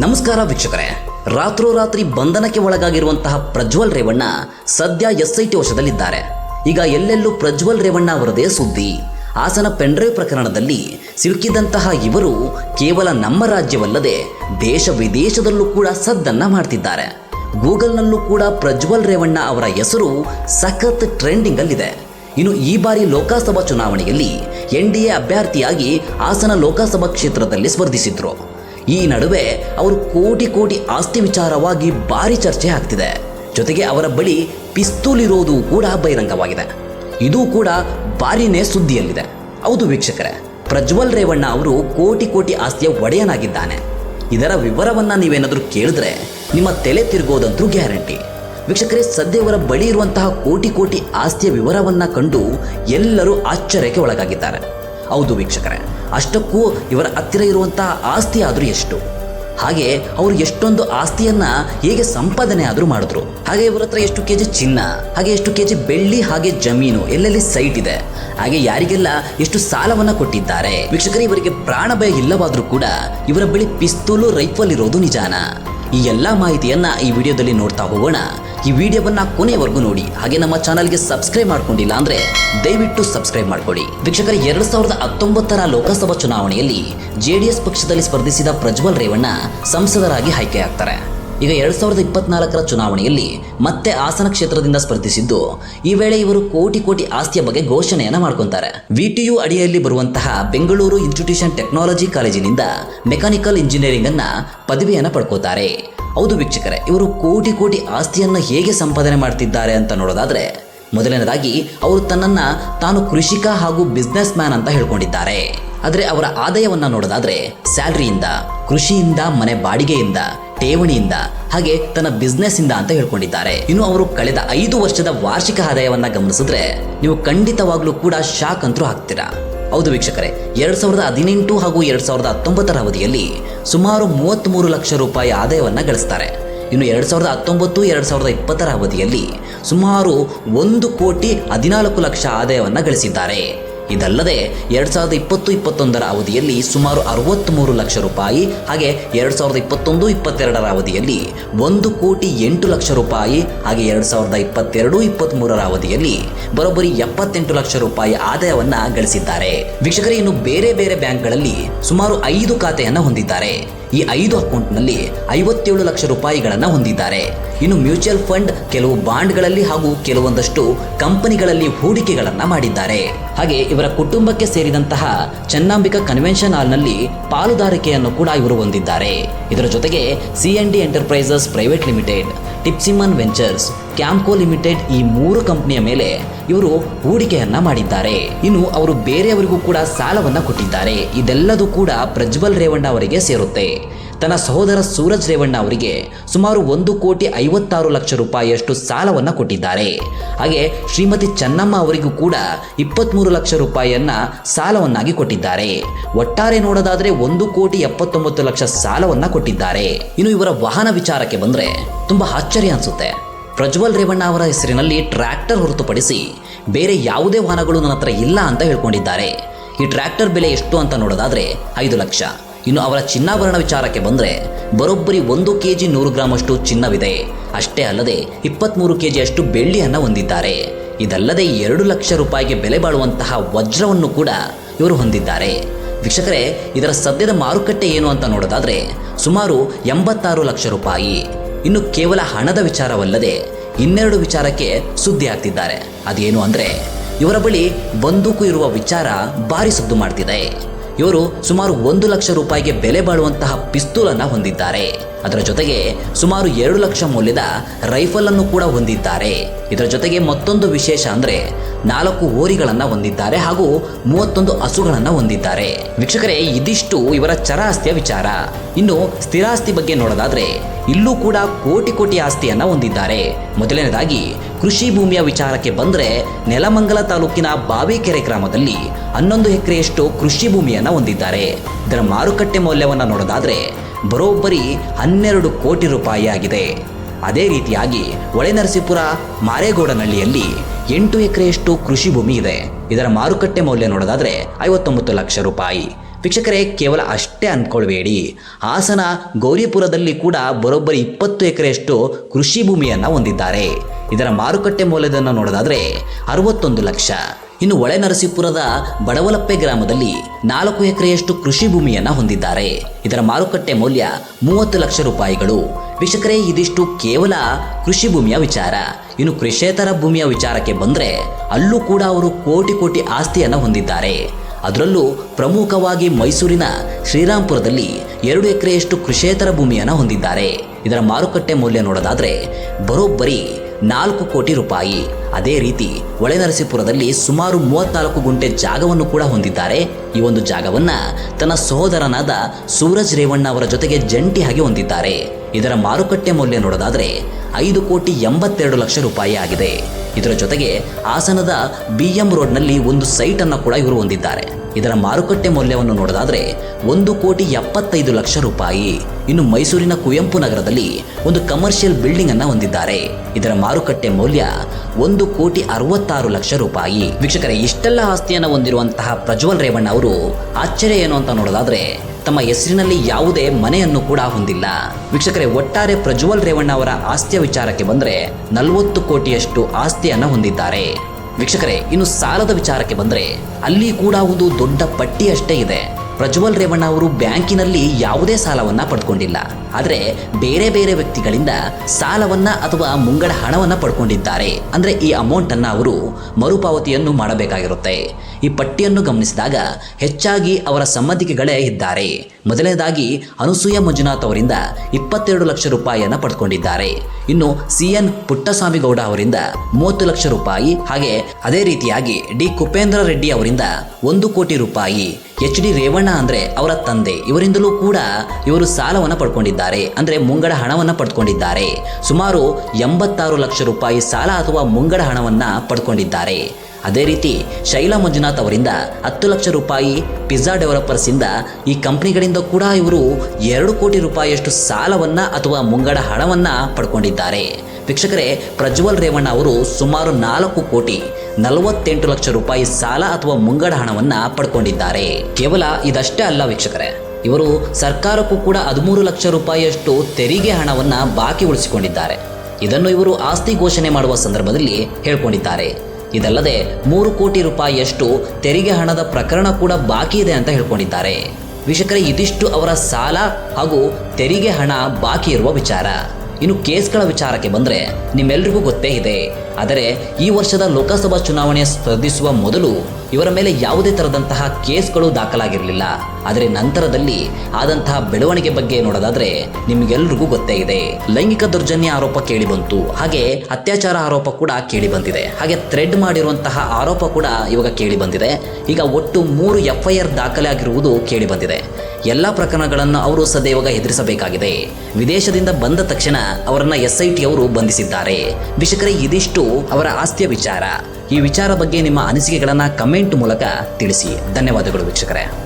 ನಮಸ್ಕಾರ ವೀಕ್ಷಕರೇ. ರಾತ್ರೋರಾತ್ರಿ ಬಂಧನಕ್ಕೆ ಒಳಗಾಗಿರುವಂತಹ ಪ್ರಜ್ವಲ್ ರೇವಣ್ಣ ಸದ್ಯ ಎಸ್ಐಟಿ ವಶದಲ್ಲಿದ್ದಾರೆ. ಈಗ ಎಲ್ಲೆಲ್ಲೂ ಪ್ರಜ್ವಲ್ ರೇವಣ್ಣ ಅವರದೇ ಸುದ್ದಿ. ಹಾಸನ ಪೆಂಡ್ರೈವ್ ಪ್ರಕರಣದಲ್ಲಿ ಸಿಲುಕಿದಂತಹ ಇವರು ಕೇವಲ ನಮ್ಮ ರಾಜ್ಯವಲ್ಲದೆ ದೇಶ ವಿದೇಶದಲ್ಲೂ ಕೂಡ ಸದ್ದನ್ನ ಮಾಡ್ತಿದ್ದಾರೆ. ಗೂಗಲ್ನಲ್ಲೂ ಕೂಡ ಪ್ರಜ್ವಲ್ ರೇವಣ್ಣ ಅವರ ಹೆಸರು ಸಖತ್ ಟ್ರೆಂಡಿಂಗ್ ಅಲ್ಲಿದೆ ಇನ್ನು ಈ ಬಾರಿ ಲೋಕಸಭಾ ಚುನಾವಣೆಯಲ್ಲಿ ಎನ್ ಡಿ ಎ ಅಭ್ಯರ್ಥಿಯಾಗಿ ಹಾಸನ ಲೋಕಸಭಾ ಕ್ಷೇತ್ರದಲ್ಲಿ ಸ್ಪರ್ಧಿಸಿದ್ರು. ಈ ನಡುವೆ ಅವರು ಕೋಟಿ ಕೋಟಿ ಆಸ್ತಿ ವಿಚಾರವಾಗಿ ಭಾರಿ ಚರ್ಚೆ ಆಗ್ತಿದೆ. ಜೊತೆಗೆ ಅವರ ಬಳಿ ಪಿಸ್ತೂಲ್ ಇರೋದು ಕೂಡ ಬಹಿರಂಗವಾಗಿದೆ. ಇದು ಕೂಡ ಭಾರಿನೇ ಸುದ್ದಿಯಲ್ಲಿದೆ. ಹೌದು ವೀಕ್ಷಕರೇ, ಪ್ರಜ್ವಲ್ ರೇವಣ್ಣ ಅವರು ಕೋಟಿ ಕೋಟಿ ಆಸ್ತಿಯ ಒಡೆಯನಾಗಿದ್ದಾನೆ. ಇದರ ವಿವರವನ್ನ ನೀವೇನಾದರೂ ಕೇಳಿದ್ರೆ ನಿಮ್ಮ ತಲೆ ತಿರುಗೋದಂತೂ ಗ್ಯಾರಂಟಿ. ವೀಕ್ಷಕರೇ, ಸದ್ಯ ಇವರ ಬಳಿ ಇರುವಂತಹ ಕೋಟಿ ಕೋಟಿ ಆಸ್ತಿಯ ವಿವರವನ್ನ ಕಂಡು ಎಲ್ಲರೂ ಆಶ್ಚರ್ಯಕ್ಕೆ ಒಳಗಾಗಿದ್ದಾರೆ. ಹೌದು ವೀಕ್ಷಕರೇ, ಅಷ್ಟಕ್ಕೂ ಇವರ ಹತ್ತಿರ ಇರುವಂತಹ ಆಸ್ತಿ ಆದರೂ ಎಷ್ಟು? ಹಾಗೆ ಅವರು ಎಷ್ಟೊಂದು ಆಸ್ತಿಯನ್ನ ಹೇಗೆ ಸಂಪಾದನೆ ಆದರೂ ಮಾಡಿದ್ರು. ಹಾಗೆ ಇವರ ಹತ್ರ ಎಷ್ಟು ಕೆಜಿ ಚಿನ್ನ, ಹಾಗೆ ಎಷ್ಟು ಕೆಜಿ ಬೆಳ್ಳಿ, ಹಾಗೆ ಜಮೀನು, ಎಲ್ಲೆಲ್ಲಿ ಸೈಟ್ ಇದೆ. ಹಾಗೆ ಯಾರಿಗೆಲ್ಲ ಎಷ್ಟು ಸಾಲವನ್ನ ಕೊಟ್ಟಿದ್ದಾರೆ. ವೀಕ್ಷಕರೇ, ಇವರಿಗೆ ಪ್ರಾಣ ಭಯ ಇಲ್ಲವಾದ್ರೂ ಕೂಡ ಇವರ ಬಳಿ ಪಿಸ್ತೂಲು, ರೈಫಲ್ ಇರೋದು ನಿಜಾನ. ಈ ಎಲ್ಲ ಮಾಹಿತಿಯನ್ನ ಈ ವಿಡಿಯೋದಲ್ಲಿ ನೋಡ್ತಾ ಹೋಗೋಣ. ಈ ವಿಡಿಯೋವನ್ನ ಕೊನೆಯವರೆಗೂ ನೋಡಿ. ಹಾಗೆ ನಮ್ಮ ಚಾನಲ್ಗೆ ಸಬ್ಸ್ಕ್ರೈಬ್ ಮಾಡ್ಕೊಂಡಿಲ್ಲ ಅಂದ್ರೆ ದಯವಿಟ್ಟು ಸಬ್ಸ್ಕ್ರೈಬ್ ಮಾಡ್ಕೊಳ್ಳಿ. ವೀಕ್ಷಕರ, ಎರಡ್ ಸಾವಿರದ ಹತ್ತೊಂಬತ್ತರ ಲೋಕಸಭಾ ಚುನಾವಣೆಯಲ್ಲಿ ಜೆಡಿಎಸ್ ಪಕ್ಷದಲ್ಲಿ ಸ್ಪರ್ಧಿಸಿದ ಪ್ರಜ್ವಲ್ ರೇವಣ್ಣ ಸಂಸದರಾಗಿ ಆಯ್ಕೆಯಾಗ್ತಾರೆ. ಈಗ ಎರಡ್ ಸಾವಿರದ ಇಪ್ಪತ್ನಾಲ್ಕರ ಚುನಾವಣೆಯಲ್ಲಿ ಮತ್ತೆ ಹಾಸನ ಕ್ಷೇತ್ರದಿಂದ ಸ್ಪರ್ಧಿಸಿದ್ದು, ಈ ವೇಳೆ ಇವರು ಕೋಟಿ ಕೋಟಿ ಆಸ್ತಿಯ ಬಗ್ಗೆ ಘೋಷಣೆಯನ್ನ ಮಾಡ್ಕೊಂತಾರೆ. ವಿಟಿಯು ಅಡಿಯಲ್ಲಿ ಬರುವಂತಹ ಬೆಂಗಳೂರು ಇನ್ಸ್ಟಿಟ್ಯೂಷನ್ ಟೆಕ್ನಾಲಜಿ ಕಾಲೇಜಿನಿಂದ ಮೆಕ್ಯಾನಿಕಲ್ ಇಂಜಿನಿಯರಿಂಗ್ ಅನ್ನ ಪದವಿಯನ್ನ ಪಡ್ಕೋತಾರೆ. ಹೌದು ವೀಕ್ಷಕರೇ, ಇವರು ಕೋಟಿ ಕೋಟಿ ಆಸ್ತಿಯನ್ನ ಹೇಗೆ ಸಂಪಾದನೆ ಮಾಡ್ತಿದ್ದಾರೆ ಅಂತ ನೋಡೋದಾದ್ರೆ, ಮೊದಲನೇದಾಗಿ ಅವರು ತನ್ನನ್ನ ತಾನು ಕೃಷಿಕ ಹಾಗೂ ಬಿಸ್ನೆಸ್ ಮ್ಯಾನ್ ಅಂತ ಹೇಳ್ಕೊಂಡಿದ್ದಾರೆ. ಆದರೆ ಅವರ ಆದಾಯವನ್ನ ನೋಡೋದಾದ್ರೆ ಸ್ಯಾಲ್ರಿಯಿಂದ ಕೃಷಿಯಿಂದ, ಮನೆ ಬಾಡಿಗೆಯಿಂದ, ಠೇವಣಿಯಿಂದ, ಹಾಗೆ ತನ್ನ ಬಿಸ್ನೆಸ್ ಇಂದ ಅಂತ ಹೇಳ್ಕೊಂಡಿದ್ದಾರೆ. ಇನ್ನು ಅವರು ಕಳೆದ ಐದು ವರ್ಷದ ವಾರ್ಷಿಕ ಆದಾಯವನ್ನ ಗಮನಿಸಿದ್ರೆ, ನೀವು ಖಂಡಿತವಾಗ್ಲೂ ಕೂಡ ಶಾಕ್ ಅಂತೂ ಆಗ್ತೀರಾ. ಹೌದು ವೀಕ್ಷಕರೇ, ಎರಡ್ ಸಾವಿರದ ಹದಿನೆಂಟು ಹಾಗೂ ಎರಡ್ ಸಾವಿರದ ಹತ್ತೊಂಬತ್ತರ ಅವಧಿಯಲ್ಲಿ ಸುಮಾರು ಮೂವತ್ತ್ಮೂರು ಲಕ್ಷ ರೂಪಾಯಿ ಆದಾಯವನ್ನ ಗಳಿಸ್ತಾರೆ. ಇನ್ನು ಎರಡ್ ಸಾವಿರದ ಹತ್ತೊಂಬತ್ತು, ಎರಡ್ ಸಾವಿರದ ಇಪ್ಪತ್ತರ ಅವಧಿಯಲ್ಲಿ ಸುಮಾರು ಒಂದು ಕೋಟಿ ಹದಿನಾಲ್ಕು ಲಕ್ಷ ಆದಾಯವನ್ನ ಗಳಿಸಿದ್ದಾರೆ. ಇದಲ್ಲದೆ ಎರಡ್ ಸಾವಿರದ ಇಪ್ಪತ್ತು, ಇಪ್ಪತ್ತೊಂದರ ಅವಧಿಯಲ್ಲಿ ಸುಮಾರು ಅರವತ್ತ್ಮೂರು ಲಕ್ಷ ರೂಪಾಯಿ ಹಾಗೆ ಎರಡ್ ಸಾವಿರದ ಇಪ್ಪತ್ತೊಂದು, ಇಪ್ಪತ್ತೆರಡರ ಅವಧಿಯಲ್ಲಿ ಒಂದು ಕೋಟಿ ಎಂಟು ಲಕ್ಷ ರೂಪಾಯಿ ಹಾಗೆ ಎರಡ್ ಸಾವಿರದ ಇಪ್ಪತ್ತೆರಡು, ಇಪ್ಪತ್ತ್ಮೂರರ ಅವಧಿಯಲ್ಲಿ ಬರೋಬ್ಬರಿ ಎಪ್ಪತ್ತೆಂಟು ಲಕ್ಷ ರೂಪಾಯಿ ಆದಾಯವನ್ನ ಗಳಿಸಿದ್ದಾರೆ. ವೀಕ್ಷಕರೇ, ಇನ್ನು ಬೇರೆ ಬೇರೆ ಬ್ಯಾಂಕ್ಗಳಲ್ಲಿ ಸುಮಾರು ಐದು ಖಾತೆಯನ್ನು ಹೊಂದಿದ್ದಾರೆ. ಈ ಐದು ಅಕೌಂಟ್ನಲ್ಲಿ ಐವತ್ತೇಳು ಲಕ್ಷ ರೂಪಾಯಿಗಳನ್ನು ಹೊಂದಿದ್ದಾರೆ. ಇನ್ನು ಮ್ಯೂಚುವಲ್ ಫಂಡ್ ಕೆಲವು ಬಾಂಡ್ಗಳಲ್ಲಿ ಹಾಗೂ ಕೆಲವೊಂದಷ್ಟು ಕಂಪನಿಗಳಲ್ಲಿ ಹೂಡಿಕೆಗಳನ್ನು ಮಾಡಿದ್ದಾರೆ. ಹಾಗೆ ಇವರ ಕುಟುಂಬಕ್ಕೆ ಸೇರಿದಂತಹ ಚೆನ್ನಾಂಬಿಕಾ ಕನ್ವೆನ್ಷನ್ ಹಾಲ್ನಲ್ಲಿ ಪಾಲುದಾರಿಕೆಯನ್ನು ಕೂಡ ಇವರು ಹೊಂದಿದ್ದಾರೆ. ಇದರ ಜೊತೆಗೆ C N D enterprises private limited, ಟಿಪ್ಸಿಮನ್ ventures Campco limited ಈ ಮೂರು ಕಂಪನಿಯ ಮೇಲೆ ಇವರು ಹೂಡಿಕೆಯನ್ನ ಮಾಡಿದ್ದಾರೆ. ಇನ್ನು ಅವರು ಬೇರೆಯವರಿಗೂ ಕೂಡ ಸಾಲವನ್ನ ಕೊಟ್ಟಿದ್ದಾರೆ. ಇದೆಲ್ಲದೂ ಕೂಡ ಪ್ರಜ್ವಲ್ ರೇವಣ್ಣ ಅವರಿಗೆ ಸೇರುತ್ತೆ. ತನ್ನ ಸಹೋದರ ಸೂರಜ್ ರೇವಣ್ಣ ಅವರಿಗೆ ಸುಮಾರು ಒಂದು ಕೋಟಿ ಐವತ್ತಾರು ಲಕ್ಷ ರೂಪಾಯಿಯಷ್ಟು ಸಾಲವನ್ನ ಕೊಟ್ಟಿದ್ದಾರೆ. ಹಾಗೆ ಶ್ರೀಮತಿ ಚೆನ್ನಮ್ಮ ಅವರಿಗೂ ಕೂಡ ಇಪ್ಪತ್ತ್ಮೂರು ಲಕ್ಷ ರೂಪಾಯಿಯನ್ನ ಸಾಲವನ್ನಾಗಿ ಕೊಟ್ಟಿದ್ದಾರೆ. ಒಟ್ಟಾರೆ ನೋಡೋದಾದ್ರೆ ಒಂದು ಕೋಟಿ ಎಪ್ಪತ್ತೊಂಬತ್ತು ಲಕ್ಷ ಸಾಲವನ್ನ ಕೊಟ್ಟಿದ್ದಾರೆ. ಇನ್ನು ಇವರ ವಾಹನ ವಿಚಾರಕ್ಕೆ ಬಂದ್ರೆ ತುಂಬಾ ಆಶ್ಚರ್ಯ ಅನ್ಸುತ್ತೆ. ಪ್ರಜ್ವಲ್ ರೇವಣ್ಣ ಅವರ ಹೆಸರಿನಲ್ಲಿ ಟ್ರ್ಯಾಕ್ಟರ್ ಹೊರತುಪಡಿಸಿ ಬೇರೆ ಯಾವುದೇ ವಾಹನಗಳು ನನ್ನ ಹತ್ರ ಇಲ್ಲ ಅಂತ ಹೇಳ್ಕೊಂಡಿದ್ದಾರೆ. ಈ ಟ್ರ್ಯಾಕ್ಟರ್ ಬೆಲೆ ಎಷ್ಟು ಅಂತ ನೋಡೋದಾದರೆ ಐದು ಲಕ್ಷ. ಇನ್ನು ಅವರ ಚಿನ್ನಾಭರಣ ವಿಚಾರಕ್ಕೆ ಬಂದರೆ ಬರೋಬ್ಬರಿ ಒಂದು ಕೆಜಿ ನೂರು ಗ್ರಾಮಷ್ಟು ಚಿನ್ನವಿದೆ. ಅಷ್ಟೇ ಅಲ್ಲದೆ ಇಪ್ಪತ್ತ್ಮೂರು ಕೆ ಜಿಯಷ್ಟು ಬೆಳ್ಳಿಯನ್ನು ಹೊಂದಿದ್ದಾರೆ. ಇದಲ್ಲದೆ ಎರಡು ಲಕ್ಷ ರೂಪಾಯಿಗೆ ಬೆಲೆ ಬಾಳುವಂತಹ ವಜ್ರವನ್ನು ಕೂಡ ಇವರು ಹೊಂದಿದ್ದಾರೆ. ವೀಕ್ಷಕರೇ, ಇದರ ಸದ್ಯದ ಮಾರುಕಟ್ಟೆ ಏನು ಅಂತ ನೋಡೋದಾದರೆ ಸುಮಾರು ಎಂಬತ್ತಾರು ಲಕ್ಷ ರೂಪಾಯಿ. ಇನ್ನು ಕೇವಲ ಹಣದ ವಿಚಾರವಲ್ಲದೆ ಇನ್ನೆರಡು ವಿಚಾರಕ್ಕೆ ಸುದ್ದಿ ಆಗ್ತಿದ್ದಾರೆ. ಅದೇನು ಅಂದ್ರೆ, ಇವರ ಬಳಿ ಬಂದೂಕು ಇರುವ ವಿಚಾರ ಭಾರಿ ಸದ್ದು ಮಾಡ್ತಿದೆ. ಇವರು ಸುಮಾರು ಒಂದು ಲಕ್ಷ ರೂಪಾಯಿಗೆ ಬೆಲೆ ಬಾಳುವಂತಹ ಪಿಸ್ತೂಲನ್ನ ಹೊಂದಿದ್ದಾರೆ. ಅದರ ಜೊತೆಗೆ ಸುಮಾರು ಎರಡು ಲಕ್ಷ ಮೌಲ್ಯದ ರೈಫಲ್ ಅನ್ನು ಕೂಡ ಹೊಂದಿದ್ದಾರೆ. ಇದರ ಜೊತೆಗೆ ಮತ್ತೊಂದು ವಿಶೇಷ ಅಂದ್ರೆ ನಾಲ್ಕು ಓರಿಗಳನ್ನ ಹೊಂದಿದ್ದಾರೆ ಹಾಗೂ ಮೂವತ್ತೊಂದು ಹಸುಗಳನ್ನ ಹೊಂದಿದ್ದಾರೆ. ವೀಕ್ಷಕರೇ, ಇದಿಷ್ಟು ಇವರ ಚರಾಸ್ತಿಯ ವಿಚಾರ. ಇನ್ನು ಸ್ಥಿರಾಸ್ತಿ ಬಗ್ಗೆ ನೋಡೋದಾದ್ರೆ ಇಲ್ಲೂ ಕೂಡ ಕೋಟಿ ಕೋಟಿ ಆಸ್ತಿಯನ್ನ ಹೊಂದಿದ್ದಾರೆ. ಮೊದಲನೇದಾಗಿ, ಕೃಷಿ ಭೂಮಿಯ ವಿಚಾರಕ್ಕೆ ಬಂದ್ರೆ ನೆಲಮಂಗಲ ತಾಲೂಕಿನ ಬಾವಿಕೆರೆ ಗ್ರಾಮದಲ್ಲಿ ಹನ್ನೊಂದು ಎಕರೆಯಷ್ಟು ಕೃಷಿ ಭೂಮಿಯನ್ನ ಹೊಂದಿದ್ದಾರೆ. ಇದರ ಮಾರುಕಟ್ಟೆ ಮೌಲ್ಯವನ್ನ ನೋಡೋದಾದ್ರೆ ಬರೋಬ್ಬರಿ ಹನ್ನೆರಡು ಕೋಟಿ ರೂಪಾಯಿ ಆಗಿದೆ. ಅದೇ ರೀತಿಯಾಗಿ ಒಳೆನರಸೀಪುರ ಮಾರೇಗೌಡನಹಳ್ಳಿಯಲ್ಲಿ ಎಂಟು ಎಕರೆಯಷ್ಟು ಕೃಷಿ ಭೂಮಿ ಇದೆ. ಇದರ ಮಾರುಕಟ್ಟೆ ಮೌಲ್ಯ ನೋಡೋದಾದರೆ ಐವತ್ತೊಂಬತ್ತು ಲಕ್ಷ ರೂಪಾಯಿ. ವೀಕ್ಷಕರೇ, ಕೇವಲ ಅಷ್ಟೇ ಅಂದ್ಕೊಳ್ಬೇಡಿ ಹಾಸನ ಗೌರಿಪುರದಲ್ಲಿ ಕೂಡ ಬರೋಬ್ಬರಿ ಇಪ್ಪತ್ತು ಎಕರೆಯಷ್ಟು ಕೃಷಿ ಭೂಮಿಯನ್ನು ಹೊಂದಿದ್ದಾರೆ. ಇದರ ಮಾರುಕಟ್ಟೆ ಮೌಲ್ಯದನ್ನು ನೋಡೋದಾದರೆ ಅರವತ್ತೊಂದು ಲಕ್ಷ. ಇನ್ನು ಒಳೆನರಸೀಪುರದ ಬಡವಲಪ್ಪೆ ಗ್ರಾಮದಲ್ಲಿ ನಾಲ್ಕು ಎಕರೆಯಷ್ಟು ಕೃಷಿ ಭೂಮಿಯನ್ನು ಹೊಂದಿದ್ದಾರೆ. ಇದರ ಮಾರುಕಟ್ಟೆ ಮೌಲ್ಯ ಮೂವತ್ತು ಲಕ್ಷ ರೂಪಾಯಿಗಳು. ವೀಕ್ಷಕರೇ, ಇದಿಷ್ಟು ಕೇವಲ ಕೃಷಿ ಭೂಮಿಯ ವಿಚಾರ. ಇನ್ನು ಕೃಷೇತರ ಭೂಮಿಯ ವಿಚಾರಕ್ಕೆ ಬಂದರೆ ಅಲ್ಲೂ ಕೂಡ ಅವರು ಕೋಟಿ ಕೋಟಿ ಆಸ್ತಿಯನ್ನು ಹೊಂದಿದ್ದಾರೆ. ಅದರಲ್ಲೂ ಪ್ರಮುಖವಾಗಿ ಮೈಸೂರಿನ ಶ್ರೀರಾಂಪುರದಲ್ಲಿ ಎರಡು ಎಕರೆಯಷ್ಟು ಕೃಷೇತರ ಭೂಮಿಯನ್ನು ಹೊಂದಿದ್ದಾರೆ. ಇದರ ಮಾರುಕಟ್ಟೆ ಮೌಲ್ಯ ನೋಡೋದಾದ್ರೆ ಬರೋಬ್ಬರಿ ನಾಲ್ಕು ಕೋಟಿ ರೂಪಾಯಿ. ಅದೇ ರೀತಿ ಒಳೆನರಸೀಪುರದಲ್ಲಿ ಸುಮಾರು ಮೂವತ್ನಾಲ್ಕು ಗುಂಟೆ ಜಾಗವನ್ನು ಕೂಡ ಹೊಂದಿದ್ದಾರೆ. ಈ ಒಂದು ಜಾಗವನ್ನ ತನ್ನ ಸಹೋದರನಾದ ಸೂರಜ್ ರೇವಣ್ಣ ಅವರ ಜೊತೆಗೆ ಜಂಟಿಯಾಗಿ ಹೊಂದಿದ್ದಾರೆ. ಇದರ ಮಾರುಕಟ್ಟೆ ಮೌಲ್ಯ ನೋಡೋದಾದ್ರೆ ಐದು ಕೋಟಿ ಎಂಬತ್ತೆರಡು ಲಕ್ಷ ರೂಪಾಯಿ ಆಗಿದೆ. ಇದರ ಜೊತೆಗೆ ಹಾಸನದ ಬಿ ಎಂ ರೋಡ್ನಲ್ಲಿ ಒಂದು ಸೈಟನ್ನು ಕೂಡ ಇವರು ಹೊಂದಿದ್ದಾರೆ. ಇದರ ಮಾರುಕಟ್ಟೆ ಮೌಲ್ಯವನ್ನು ನೋಡೋದಾದ್ರೆ ಒಂದು ಕೋಟಿ ಎಪ್ಪತ್ತೈದು ಲಕ್ಷ ರೂಪಾಯಿ. ಇನ್ನು ಮೈಸೂರಿನ ಕುವೆಂಪು ನಗರದಲ್ಲಿ ಒಂದು ಕಮರ್ಷಿಯಲ್ ಬಿಲ್ಡಿಂಗ್ ಅನ್ನ ಹೊಂದಿದ್ದಾರೆ. ಇದರ ಮಾರುಕಟ್ಟೆ ಮೌಲ್ಯ ಒಂದು ಕೋಟಿ ಅರವತ್ತಾರು ಲಕ್ಷ ರೂಪಾಯಿ. ವೀಕ್ಷಕರೇ, ಇಷ್ಟೆಲ್ಲ ಆಸ್ತಿಯನ್ನು ಹೊಂದಿರುವಂತಹ ಪ್ರಜ್ವಲ್ ರೇವಣ್ಣ ಅವರು ಆಶ್ಚರ್ಯ ಏನು ಅಂತ ನೋಡೋದಾದ್ರೆ ತಮ್ಮ ಹೆಸರಿನಲ್ಲಿ ಯಾವುದೇ ಮನೆಯನ್ನು ಕೂಡ ಹೊಂದಿಲ್ಲ. ವೀಕ್ಷಕರೇ, ಒಟ್ಟಾರೆ ಪ್ರಜ್ವಲ್ ರೇವಣ್ಣ ಅವರ ಆಸ್ತಿಯ ವಿಚಾರಕ್ಕೆ ಬಂದರೆ ನಲವತ್ತು ಕೋಟಿಯಷ್ಟು ಆಸ್ತಿಯನ್ನು ಹೊಂದಿದ್ದಾರೆ. ವೀಕ್ಷಕರೇ, ಇನ್ನು ಸಾಲದ ವಿಚಾರಕ್ಕೆ ಬಂದರೆ, ಅಲ್ಲಿ ಕೂಡ ಒಂದು ದೊಡ್ಡ ಪಟ್ಟಿಯಷ್ಟೇ ಇದೆ. ಪ್ರಜ್ವಲ್ ರೇವಣ್ಣ ಅವರು ಬ್ಯಾಂಕಿನಲ್ಲಿ ಯಾವುದೇ ಸಾಲವನ್ನ ಪಡ್ಕೊಂಡಿಲ್ಲ. ಆದರೆ ಬೇರೆ ಬೇರೆ ವ್ಯಕ್ತಿಗಳಿಂದ ಸಾಲವನ್ನ ಅಥವಾ ಮುಂಗಡ ಹಣವನ್ನ ಪಡ್ಕೊಂಡಿದ್ದಾರೆ. ಅಂದ್ರೆ ಈ ಅಮೌಂಟ್ ಅನ್ನ ಅವರು ಮರುಪಾವತಿಯನ್ನು ಮಾಡಬೇಕಾಗಿರುತ್ತೆ. ಈ ಪಟ್ಟಿಯನ್ನು ಗಮನಿಸಿದಾಗ ಹೆಚ್ಚಾಗಿ ಅವರ ಸಂಬಂಧಿಕಗಳೇ ಇದ್ದಾರೆ. ಮೊದಲನೇದಾಗಿ ಅನುಸೂಯ ಮಂಜುನಾಥ್ ಅವರಿಂದ ಇಪ್ಪತ್ತೆರಡು ಲಕ್ಷ ರೂಪಾಯಿಯನ್ನು ಪಡ್ಕೊಂಡಿದ್ದಾರೆ. ಇನ್ನು ಸಿ ಎನ್ ಪುಟ್ಟಸ್ವಾಮಿ ಗೌಡ ಅವರಿಂದ ಮೂವತ್ತು ಲಕ್ಷ ರೂಪಾಯಿ ಹಾಗೆ ಅದೇ ರೀತಿಯಾಗಿ ಡಿ ಕುಪೇಂದ್ರ ರೆಡ್ಡಿ ಅವರಿಂದ ಒಂದು ಕೋಟಿ ರೂಪಾಯಿ, ಎಚ್ ಡಿ ರೇವಣ್ಣ ಅಂದ್ರೆ ಅವರ ತಂದೆ. ಇವರಿಂದಲೂ ಕೂಡ ಇವರು ಸಾಲವನ್ನು ಪಡ್ಕೊಂಡಿದ್ದಾರೆ. ಅಂದ್ರೆ ಮುಂಗಡ ಹಣವನ್ನು ಪಡ್ಕೊಂಡಿದ್ದಾರೆ. ಸುಮಾರು ಎಂಬತ್ತಾರು ಲಕ್ಷ ರೂಪಾಯಿ ಸಾಲ ಅಥವಾ ಮುಂಗಡ ಹಣವನ್ನ ಪಡ್ಕೊಂಡಿದ್ದಾರೆ. ಅದೇ ರೀತಿ ಶೈಲಾ ಮಂಜುನಾಥ್ ಅವರಿಂದ ಹತ್ತು ಲಕ್ಷ ರೂಪಾಯಿ, ಪಿಜ್ಜಾ ಡೆವಲಪರ್ಸ್ ಇಂದ ಈ ಕಂಪ್ನಿಗಳಿಂದ ಕೂಡ ಇವರು ಎರಡು ಕೋಟಿ ರೂಪಾಯಿಯಷ್ಟು ಸಾಲವನ್ನ ಅಥವಾ ಮುಂಗಡ ಹಣವನ್ನ ಪಡ್ಕೊಂಡಿದ್ದಾರೆ. ವೀಕ್ಷಕರೇ, ಪ್ರಜ್ವಲ್ ರೇವಣ್ಣ ಅವರು ಸುಮಾರು ನಾಲ್ಕು ಕೋಟಿ, ನಲವತ್ತೆಂಟು ಲಕ್ಷ ರೂಪಾಯಿ ಸಾಲ ಅಥವಾ ಮುಂಗಡ ಹಣವನ್ನ ಪಡ್ಕೊಂಡಿದ್ದಾರೆ. ಕೇವಲ ಇದಷ್ಟೇ ಅಲ್ಲ ವೀಕ್ಷಕರೇ, ಇವರು ಸರ್ಕಾರಕ್ಕೂ ಕೂಡ ಹದಿಮೂರು ಲಕ್ಷ ರೂಪಾಯಿಯಷ್ಟು ತೆರಿಗೆ ಹಣವನ್ನ ಬಾಕಿ ಉಳಿಸಿಕೊಂಡಿದ್ದಾರೆ. ಇದನ್ನು ಇವರು ಆಸ್ತಿ ಘೋಷಣೆ ಮಾಡುವ ಸಂದರ್ಭದಲ್ಲಿ ಹೇಳ್ಕೊಂಡಿದ್ದಾರೆ. ಇದಲ್ಲದೆ ಮೂರು ಕೋಟಿ ರೂಪಾಯಿಯಷ್ಟು ತೆರಿಗೆ ಹಣದ ಪ್ರಕರಣ ಕೂಡ ಬಾಕಿ ಇದೆ ಅಂತ ಹೇಳ್ಕೊಂಡಿದ್ದಾರೆ. ವೀಕ್ಷಕರೇ, ಇದಿಷ್ಟು ಅವರ ಸಾಲ ಹಾಗೂ ತೆರಿಗೆ ಹಣ ಬಾಕಿ ಇರುವ ವಿಚಾರ. ಇನ್ನು ಕೇಸ್ಗಳ ವಿಚಾರಕ್ಕೆ ಬಂದರೆ ನಿಮ್ಮೆಲ್ರಿಗೂ ಗೊತ್ತೇ ಇದೆ. ಆದರೆ ಈ ವರ್ಷದ ಲೋಕಸಭಾ ಚುನಾವಣೆ ಸ್ಪರ್ಧಿಸುವ ಮೊದಲು ಇವರ ಮೇಲೆ ಯಾವುದೇ ತರದಂತಹ ಕೇಸ್ಗಳು ದಾಖಲಾಗಿರಲಿಲ್ಲ. ಆದರೆ ನಂತರದಲ್ಲಿ ಆದಂತಹ ಬೆಳವಣಿಗೆ ಬಗ್ಗೆ ನೋಡೋದಾದ್ರೆ ನಿಮಗೆಲ್ರಿಗೂ ಗೊತ್ತೇ ಇದೆ. ಲೈಂಗಿಕ ದೌರ್ಜನ್ಯ ಆರೋಪ ಕೇಳಿ ಬಂತು ಹಾಗೆ ಅತ್ಯಾಚಾರ ಆರೋಪ ಕೂಡ ಕೇಳಿ ಬಂದಿದೆ ಹಾಗೆ ಥ್ರೆಡ್ ಮಾಡಿರುವಂತಹ ಆರೋಪ ಕೂಡ ಇವಾಗ ಕೇಳಿ ಬಂದಿದೆ ಈಗ ಒಟ್ಟು ಮೂರು ಎಫ್ಐಆರ್ ದಾಖಲೆ ಆಗಿರುವುದು ಕೇಳಿ ಬಂದಿದೆ ಎಲ್ಲ ಪ್ರಕರಣಗಳನ್ನು ಅವರು ಸದ್ಯ ಇವಾಗ ಎದುರಿಸಬೇಕಾಗಿದೆ. ವಿದೇಶದಿಂದ ಬಂದ ತಕ್ಷಣ ಅವರನ್ನ ಎಸ್ ಐ ಟಿ ಅವರು ಬಂಧಿಸಿದ್ದಾರೆ. ವೀಕ್ಷಕರೇ ಇದಿಷ್ಟು ಅವರ ಆಸ್ತಿಯ ವಿಚಾರ. ಈ ವಿಚಾರ ಬಗ್ಗೆ ನಿಮ್ಮ ಅನಿಸಿಕೆಗಳನ್ನು ಕಮೆಂಟ್ ಮೂಲಕ ತಿಳಿಸಿ. ಧನ್ಯವಾದಗಳು ವೀಕ್ಷಕರೇ.